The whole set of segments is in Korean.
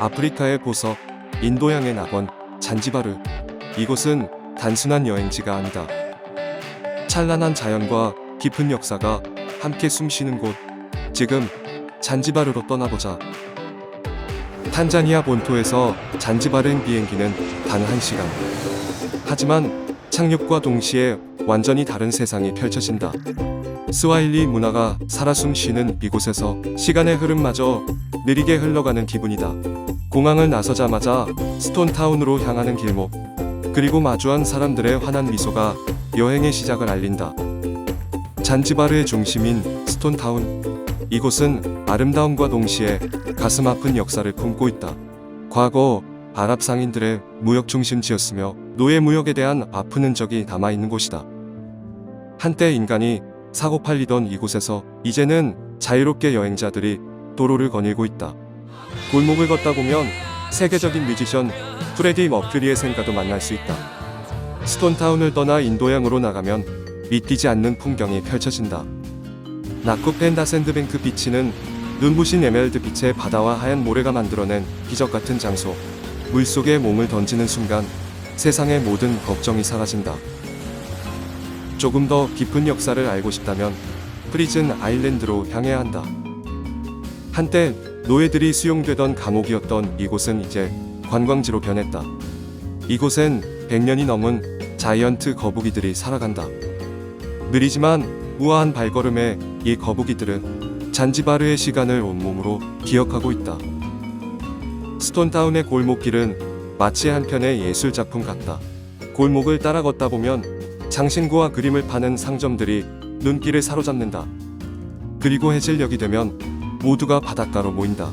아프리카의 보석, 인도양의 낙원, 잔지바르. 이곳은 단순한 여행지가 아니다. 찬란한 자연과 깊은 역사가 함께 숨쉬는 곳. 지금 잔지바르로 떠나보자. 탄자니아 본토에서 잔지바르행 비행기는 단 1시간. 하지만 착륙과 동시에 완전히 다른 세상이 펼쳐진다. 스와힐리 문화가 살아 숨쉬는 이곳에서 시간의 흐름마저 느리게 흘러가는 기분이다. 공항을 나서자마자 스톤타운으로 향하는 길목, 그리고 마주한 사람들의 환한 미소가 여행의 시작을 알린다. 잔지바르의 중심인 스톤타운. 이곳은 아름다움과 동시에 가슴 아픈 역사를 품고 있다. 과거 아랍 상인들의 무역 중심지였으며 노예 무역에 대한 아픈 흔적이 남아 있는 곳이다. 한때 인간이 사고 팔리던 이곳에서 이제는 자유롭게 여행자들이 도로를 거닐고 있다. 골목을 걷다 보면 세계적인 뮤지션 프레디 머큐리의 생가도 만날 수 있다. 스톤타운을 떠나 인도양으로 나가면 믿기지 않는 풍경이 펼쳐진다. 나쿠펜다 샌드뱅크 비치는 눈부신 에메랄드 빛의 바다와 하얀 모래가 만들어낸 기적 같은 장소. 물속에 몸을 던지는 순간 세상의 모든 걱정이 사라진다. 조금 더 깊은 역사를 알고 싶다면 프리즌 아일랜드로 향해야 한다. 한때 노예들이 수용되던 감옥이었던 이곳은 이제 관광지로 변했다. 이곳엔 100년이 넘은 자이언트 거북이들이 살아간다. 느리지만 우아한 발걸음에 이 거북이들은 잔지바르의 시간을 온몸으로 기억하고 있다. 스톤타운의 골목길은 마치 한편의 예술 작품 같다. 골목을 따라 걷다 보면 장신구와 그림을 파는 상점들이 눈길을 사로잡는다. 그리고 해질녘이 되면 모두가 바닷가로 모인다.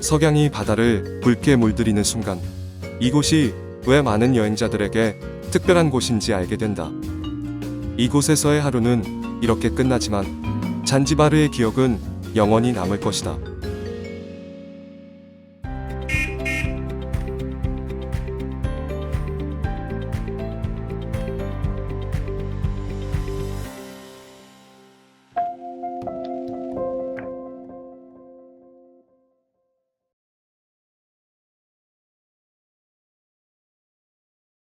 석양이 바다를 붉게 물들이는 순간 이곳이 왜 많은 여행자들에게 특별한 곳인지 알게 된다. 이곳에서의 하루는 이렇게 끝나지만 잔지바르의 기억은 영원히 남을 것이다.